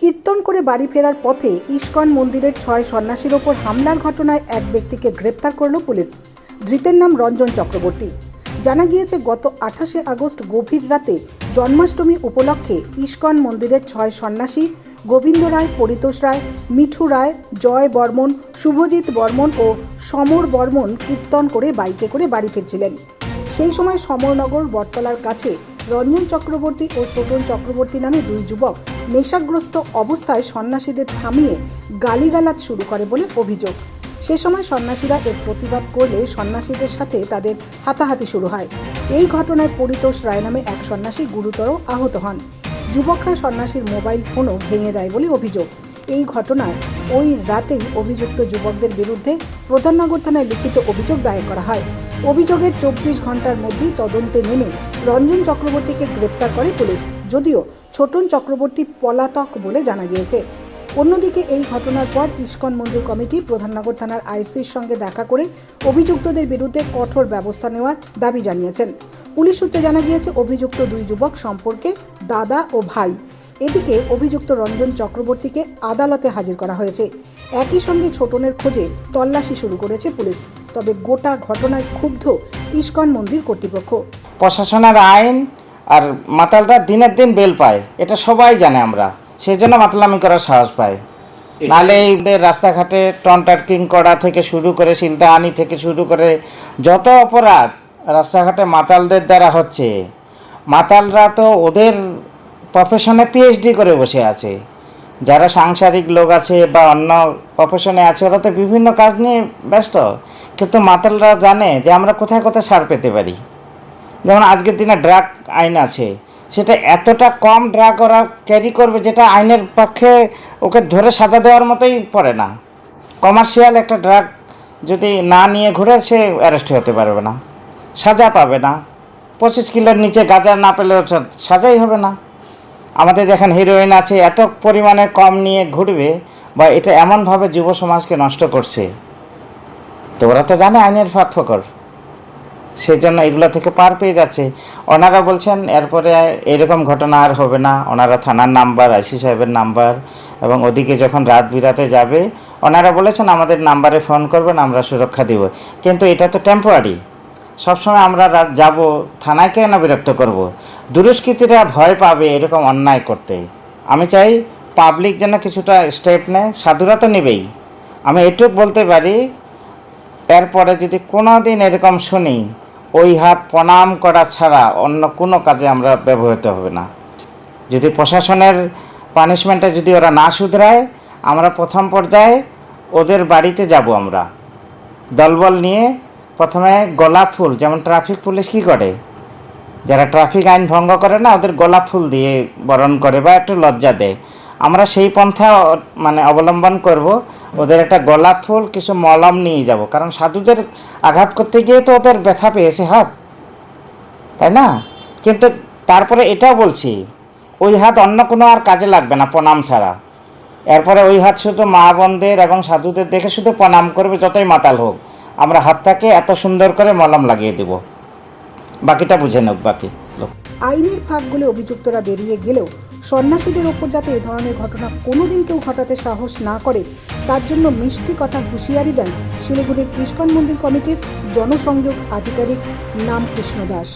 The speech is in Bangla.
কীর্তন করে বাড়ি ফেরার পথে ইস্কন মন্দিরের ছয় সন্ন্যাসীর ওপর হামলার ঘটনায় এক ব্যক্তিকে গ্রেপ্তার করল পুলিশ। ধৃতের নাম রঞ্জন চক্রবর্তী। জানা গিয়েছে, গত আঠাশে আগস্ট গভীর রাতে জন্মাষ্টমী উপলক্ষে ইস্কন মন্দিরের ছয় সন্ন্যাসী গোবিন্দ রায়, পরিতোষ রায়, মিঠু রায়, জয় বর্মন, শুভজিৎ বর্মন ও সমর বর্মন কীর্তন করে বাইকে করে বাড়ি ফিরছিলেন। সেই সময় সমরনগর বটতলার কাছে রঞ্জন চক্রবর্তী ও ছোটন চক্রবর্তী নামে দুই যুবক নেশাগ্রস্ত অবস্থায় সন্ন্যাসীদের থামিয়ে গালিগালাজ শুরু করে বলে অভিযোগ। সে সময় সন্ন্যাসীরা এর প্রতিবাদ করলে সন্ন্যাসীদের সাথে তাদের হাতাহাতি শুরু হয়। এই ঘটনায় পরিতোষ রায় নামে এক সন্ন্যাসী গুরুতর আহত হন। যুবকরা সন্ন্যাসীর মোবাইল ফোনও ভেঙে দেয় বলে অভিযোগ। এই ঘটনায় ওই রাতেই অভিযুক্ত যুবকদের বিরুদ্ধে প্রধাননগর থানায় লিখিত অভিযোগ দায়ের করা হয়। অভিযোগের চব্বিশ ঘণ্টার মধ্যেই তদন্তে নেমে রঞ্জন চক্রবর্তীকে গ্রেপ্তার করে পুলিশ, যদিও ছোটন চক্রবর্তী পলাতক বলে জানা গিয়েছে। অন্যদিকে এই ঘটনার পর ইস্কন মন্দির কমিটি প্রধাননগর থানার আইসির সঙ্গে দেখা করে অভিযুক্তদের বিরুদ্ধে কঠোর ব্যবস্থা নেওয়ার দাবি জানিয়েছেন। পুলিশ সূত্রে জানা গিয়েছে, অভিযুক্ত দুই যুবক সম্পর্কে দাদা ও ভাই এদিকে অভিযুক্ত রঞ্জন চক্রবর্তীকে আদালতে হাজির করা হয়েছে। একই সঙ্গে ছোটনের খোঁজে তল্লাশি শুরু করেছে পুলিশ তবে গোটা ঘটনায় ক্ষুব্ধ ইস্কন মন্দির কর্তৃপক্ষ। প্রশাসনের আইন আর মাতালরা দিনের দিন বেল পায় এটা সবাই জানে আমরা সেই জন্য মাতলামি করার সাহস পায়। নালে রাস্তাঘাটে টন্টার্কিং করা থেকে শুরু করে শিলদাহানি থেকে শুরু করে যত অপরাধ রাস্তাঘাটে মাতালদের দ্বারা হচ্ছে মাতালরা তো ওদের প্রফেশনে পিএইচডি করে বসে আছে। যারা সাংসারিক লোক আছে বা অন্য প্রফেশনে আছে, ওরা তো বিভিন্ন কাজ নিয়ে ব্যস্ত। কিন্তু মাতালরা জানে যে আমরা কোথায় কোথায় সার পেতে পারি। যেমন আজকের দিনে ড্রাগ আইন আছে। সেটা এতটা কম ড্রাগ ওরা ক্যারি করবে যেটা আইনের পক্ষে ওকে ধরে সাজা দেওয়ার মতোই পড়ে না। কমার্শিয়াল একটা ড্রাগ যদি না নিয়ে ঘুরে সে অ্যারেস্ট হতে পারবে না। সাজা পাবে না। পঁচিশ কিলোর নিচে গাঁজা না পেলে সাজাই হবে না। আমাদের যেখানে হিরোইন আছে, এত পরিমাণে কম নিয়ে ঘুরবে বা এটা এমনভাবে যুব সমাজকে নষ্ট করছে। তো ওরা তো জানে আইনের ফাঁক ফকর সেই জন্য এগুলো থেকে পার পেয়ে যাচ্ছে। ওনারা বলছেন, এরপরে এরকম ঘটনা আর হবে না। ওনারা থানার নাম্বার, আইসি সাহেবের নাম্বার এবং ওদিকে যখন রাত বিরাতে যাবে, ওনারা বলেছেন, আমাদের নাম্বারে ফোন করবেন, আমরা সুরক্ষা দিব। কিন্তু এটা তো টেম্পোরারি সবসময় আমরা যাব, থানায় কেন বিরক্ত করব? দুরস্কৃতীরা ভয় পাবে এরকম অন্যায় করতে। আমি চাই পাবলিক যেন কিছুটা স্টেপ নেয়, সাধুরা তো নেবেই। আমি এটুকু বলতে পারি, এরপরে যদি কোনো দিন এরকম শুনি, ওই হাত প্রণাম করা ছাড়া অন্য কোনো কাজে আমরা ব্যবহৃত হবে না। যদি প্রশাসনের পানিশমেন্টে যদি ওরা না শুধরায়, আমরা প্রথম পর্যায়ে ওদের বাড়িতে যাব আমরা। দলবল নিয়ে প্রথমে গোলাপ ফুল, যেমন ট্রাফিক পুলিশ কী করে? যারা ট্রাফিক আইন ভঙ্গ করে না, ওদের গোলাপ ফুল দিয়ে বরণ করে বা একটু লজ্জা দেয়। আমরা সেই পন্থা মানে অবলম্বন করব, ওদের একটা গোলাপ ফুল, কিছু মলম নিয়ে যাব। কারণ সাধুদের আঘাত করতে গিয়ে তো ওদের ব্যথা পেয়েছে হাত। তাই না? কিন্তু তারপরে এটাও বলছি, ওই হাত অন্য কোনো আর কাজে লাগবে না, প্রণাম ছাড়া। এরপরে ওই হাত শুধু মা বোনদের এবং সাধুদের দেখে শুধু প্রণাম করবে, যতই মাতাল হোক। আমরা হাতটাকে এত সুন্দর করে মলম লাগিয়ে দেব। বাকিটা বুঝে নেব বাকি আইনের ফাঁকগুলো অভিযুক্তরা বেরিয়ে গেলেও সন্ন্যাসীদের ওপর যাতে এ ধরনের ঘটনা কোনোদিন কেউ ঘটাতে সাহস না করে, তার জন্য মিষ্টি কথা হুঁশিয়ারি দেন শিলিগুড়ির ইস্কন মন্দির কমিটির জনসংযোগ আধিকারিক নাম কৃষ্ণ দাস।